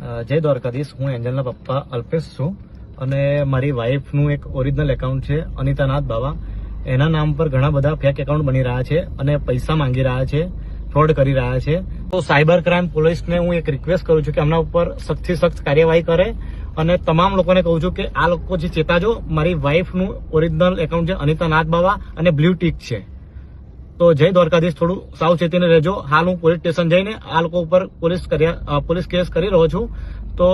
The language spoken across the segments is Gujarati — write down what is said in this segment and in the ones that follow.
જય દ્વારકાધીશ. હું એન્જલના પપ્પા અલ્પેશ છું અને મારી વાઈફનું એક ઓરિજિનલ એકાઉન્ટ છે, અનિતાનાથ બાવા. એના નામ પર ઘણા બધા ફેક એકાઉન્ટ બની રહ્યા છે અને પૈસા માંગી રહ્યા છે ફ્રોડ કરી રહ્યા છે. તો સાયબર ક્રાઇમ પોલીસને હું એક રિક્વેસ્ટ કરું છું કે એમના ઉપર સખ્તથી સખ્ત કાર્યવાહી કરે અને તમામ લોકોને કહું છું કે આ લોકો જે ચેતાજો મારી વાઈફનું ઓરિજિનલ એકાઉન્ટ છે અનિતાનાથ બાવા અને બ્લુ ટીક છે. તો જય દ્વારકાધીશ, થોડું સાવચેતીને રહેજો. હાલ હું પોલીસ સ્ટેશન જઈને આ લોકો ઉપર પોલીસ કર્યા પોલીસ કેસ કરી રહ્યો છું. તો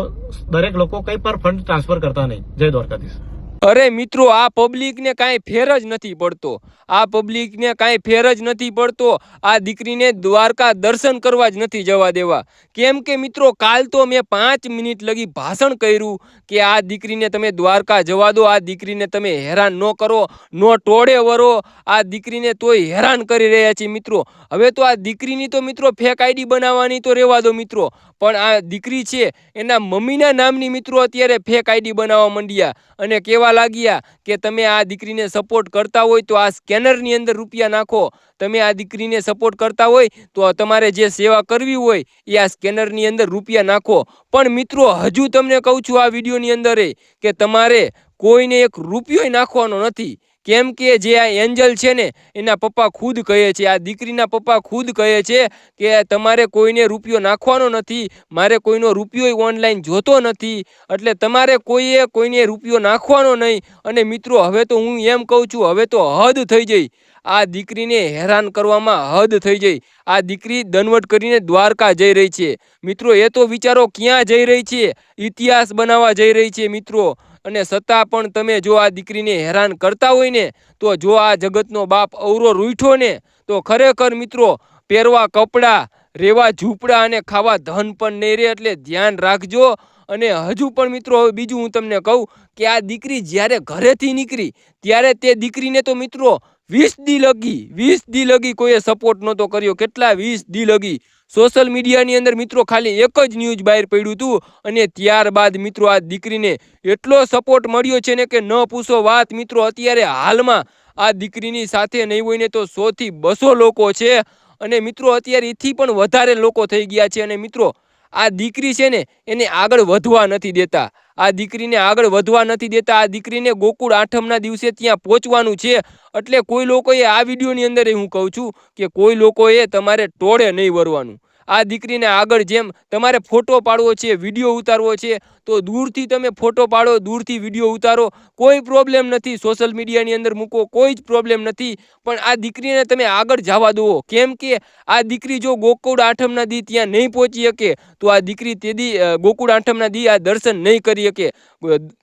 દરેક લોકો કઈ પણ ફંડ ટ્રાન્સફર કરતા નહીં. જય દ્વારકાધીશ. અરે મિત્રો, આ પબ્લિકને કાંઈ ફેર જ નથી પડતો. આ પબ્લિકને કાંઈ ફેર જ નથી પડતો. આ દીકરીને દ્વારકા દર્શન કરવા જ નથી જવા દેવા. કેમ કે મિત્રો, કાલ તો મેં પાંચ મિનિટ લગી ભાષણ કર્યું કે આ દીકરીને તમે દ્વારકા જવા દો, આ દીકરીને તમે હેરાન ન કરો, નો ટોળે વરો. આ દીકરીને તોય હેરાન કરી રહ્યા છીએ મિત્રો. હવે તો આ દીકરીની તો મિત્રો ફેક આઈડી બનાવવાની તો રહેવા દો મિત્રો. પણ આ દીકરી છે, એના મમ્મીના નામની મિત્રો અત્યારે ફેક આઈડી બનાવવા માંડ્યા. અને કહેવા લાગ્યા કે તમે આ દીકરીને સપોર્ટ કરતા હોય તો આ સ્કેનરની અંદર રૂપિયા નાખો. તમે આ દીકરીને સપોર્ટ કરતા હોય તો તમારે જે સેવા કરવી હોય એ આ સ્કેનરની અંદર રૂપિયા નાખો. પણ મિત્રો, હજુ તમને કહું છું આ વિડીયોની અંદર કે તમારે કોઈને એક રૂપિયો નાખવાનો નથી. કેમ કે જે આ એન્જલ છે ને, એના પપ્પા ખુદ કહે છે, આ દીકરીના પપ્પા ખુદ કહે છે કે તમારે કોઈને રૂપિયો નાખવાનો નથી, મારે કોઈનો રૂપિયો ઓનલાઈન જોતો નથી, એટલે તમારે કોઈએ કોઈને રૂપિયો નાખવાનો નહીં. અને મિત્રો, હવે તો હું એમ કહું છું, હવે તો હદ થઈ જઈ. આ દીકરીને હેરાન કરવામાં હદ થઈ જઈ. આ દીકરી દનવટ કરીને દ્વારકા જઈ રહી છે. મિત્રો, એ તો વિચારો ક્યાં જઈ રહી છે? ઇતિહાસ બનાવવા જઈ રહી છે, મિત્રો. અને છતાં પણ તમે જો આ દીકરીને હેરાન કરતા હોય ને, તો જો આ જગતનો બાપ અવરો રૂઠો ને, તો ખરેખર મિત્રો પહેરવા કપડાં, રેવા ઝૂંપડા અને ખાવા ધન પણ નહીં રહે એટલે ધ્યાન રાખજો. અને હજુ પણ મિત્રો હવે બીજું હું તમને કહું કે આ દીકરી જ્યારે ઘરેથી નીકળી, ત્યારે તે દીકરીને તો મિત્રો વીસ દી લગી, વીસ દી લગી કોઈએ સપોર્ટ નહોતો કર્યો. કેટલા વીસ દી લગી? સોશિયલ મીડિયાની અંદર મિત્રો ખાલી એક જ ન્યૂઝ બહાર પડ્યું હતું અને ત્યારબાદ મિત્રો આ દીકરીને એટલો સપોર્ટ મળ્યો છે ને કે ન પૂછો વાત મિત્રો, અત્યારે હાલમાં આ દીકરીની સાથે નહીં હોય ને તો સોથી બસો લોકો છે અને મિત્રો અત્યારે એથી પણ વધારે લોકો થઈ ગયા છે અને મિત્રો આ દીકરી છે ને, એને આગળ વધવા નથી દેતા. આ દીકરીને આગળ વધવા નથી દેતા. આ દીકરીને ગોકુળ આઠમના દિવસે ત્યાં પહોંચવાનું છે. એટલે કોઈ લોકોએ આ વિડીયોની અંદર હું કહું છું કે કોઈ લોકોએ તમારે ટોળે નહીં વરવાનું. આ દીકરીને આગળ જેમ તમારે ફોટો પાડવો છે, વીડિયો ઉતારવો છે, તો દૂરથી તમે ફોટો પાડો, દૂરથી વીડિયો ઉતારો. કોઈ પ્રોબ્લેમ નથી સોશિયલ મીડિયાની અંદર મૂકો, કોઈ જ પ્રોબ્લેમ નથી. પણ આ દીકરીને તમે આગળ જવા દો. કેમ કે આ દીકરી જો ગોકુળ આઠમના દી ત્યાં નહીં પહોંચી શકે, તો આ દીકરી તે દી ગોકુળ આઠમના દી આ દર્શન નહીં કરી શકે.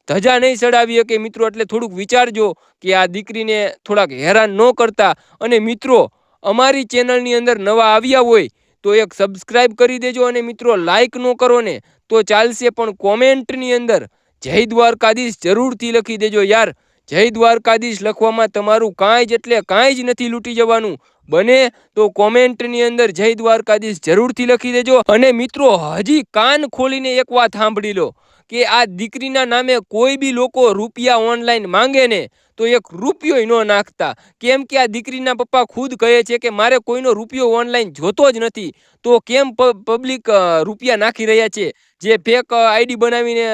ધજા નહીં ચડાવી શકે મિત્રો, એટલે થોડુંક વિચારજો કે આ દીકરીને થોડાક હેરાન ન કરતા. અને મિત્રો, અમારી ચેનલની અંદર નવા આવ્યા હોય તો એક સબસ્ક્રાઇબ કરી દેજો અને મિત્રો લાઇક ન કરો ને તો ચાલશે પણ કોમેન્ટની અંદર. જય દ્વારકાધીશ જરૂરથી લખી દેજો યાર. જય દ્વારકાધીશ લખવામાં તમારું કાંઈ જ એટલે કાંઈ જ નથી લૂંટી જવાનું. બને તો કોમેન્ટની અંદર જય દ્વારકાધીશ જરૂરથી લખી દેજો. અને મિત્રો હજી કાન ખોલીને એક વાત સાંભળી લો. કે આ દીકરીના નામે કોઈ બી લોકો રૂપિયા ઓનલાઈન માંગે ને, તો એક રૂપિયો ન નાખતા. કેમ કે આ દીકરીના પપ્પા ખુદ કહે છે કે મારે કોઈનો રૂપિયો ઓનલાઈન જોતો જ નથી. તો કેમ પબ્લિક રૂપિયા નાખી રહ્યા છે? જે ફેક આઈડી બનાવીને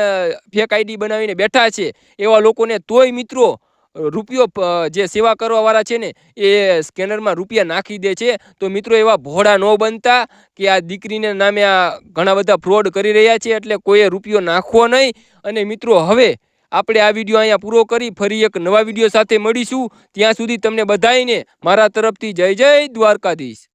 ફેક આઈડી બનાવીને બેઠા છે એવા લોકોને તોય મિત્રો રૂપિયો જે સેવા કરવાવાળા છે ને, એ સ્કેનરમાં રૂપિયા નાખી દે છે. તો મિત્રો એવા ભોળા ન બનતા કે આ દીકરીને નામે આ ઘણા બધા ફ્રોડ કરી રહ્યા છે, એટલે કોઈએ રૂપિયો નાખવો નહીં. અને મિત્રો હવે આપણે આ વીડિયો અહીંયા પૂરો કરી, ફરી એક નવા વીડિયો સાથે મળીશું. ત્યાં સુધી તમને બધાઈને મારા તરફથી જય જય દ્વારકાધીશ.